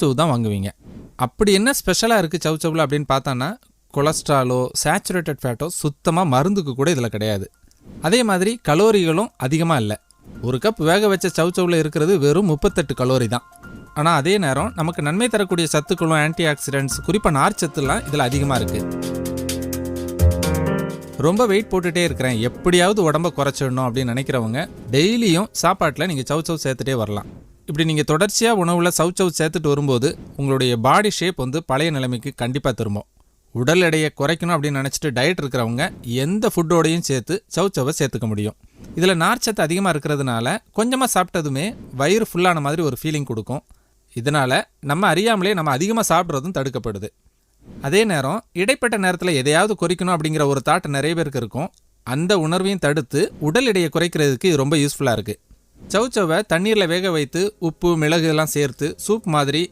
சவுச்சவு தான் வாங்குவீங்க. அப்படி என்ன ஸ்பெஷலாக இருக்குது சவு அப்படின்னு பார்த்தோன்னா கொலஸ்ட்ராலோ சேச்சுரேட்டட் ஃபேட்டோ சுத்தமாக மருந்துக்கு கூட இதில் கிடையாது. அதே மாதிரி கலோரிகளும் அதிகமாக இல்லை. ஒரு கப் வேக வச்ச சவு இருக்கிறது வெறும் முப்பத்தெட்டு கலோரி தான். ஆனால் அதே நேரம் நமக்கு நன்மை தரக்கூடிய சத்துக்களும் ஆன்டி ஆக்சிடென்ட்ஸ் குறிப்பாக நார்ச்சத்துலாம் இதில் அதிகமாக இருக்குது ரொம்ப வெயிட் போட்டுகிட்டே இருக்கிறேன். எப்படியாவது உடம்ப குறைச்சிடணும் அப்படின்னு நினைக்கிறவங்க டெய்லியும் சாப்பாட்டில் நீங்கள் சவு சவு சேர்த்துட்டே வரலாம். இப்படி நீங்கள் தொடர்ச்சியாக உணவில் சவுச் சவுச் சேர்த்துட்டு வரும்போது உங்களுடைய பாடி ஷேப் வந்து பழைய நிலைமைக்கு கண்டிப்பாக திரும்பும். உடல் எடையை குறைக்கணும் அப்படின்னு நினச்சிட்டு டயட் இருக்கிறவங்க எந்த ஃபுட்டோடையும் சேர்த்து சவுச்சவை சவை சேர்த்துக்க முடியும். இதில் நார்ச்சத்து அதிகமாக இருக்கிறதுனால கொஞ்சமாக சாப்பிட்டதுமே வயிறு ஃபுல்லான மாதிரி ஒரு ஃபீலிங் கொடுக்கும். இதனால் நம்ம அறியாமலே நம்ம அதிகமாக சாப்பிட்றதும் தடுக்கப்படுது. அதே நேரம் இடைப்பட்ட நேரத்தில் எதையாவது குறைக்கணும் அப்படிங்கிற ஒரு தாட் நிறைய பேருக்கு இருக்கும். அந்த உணர்வையும் தடுத்து உடல் எடையை குறைக்கிறதுக்கு இது ரொம்ப யூஸ்ஃபுல்லாக இருக்குது சவுச்சவை தண்ணீரில் வேக வைத்து உப்பு மிளகு எல்லாம் சேர்த்து சூப் மாதிரி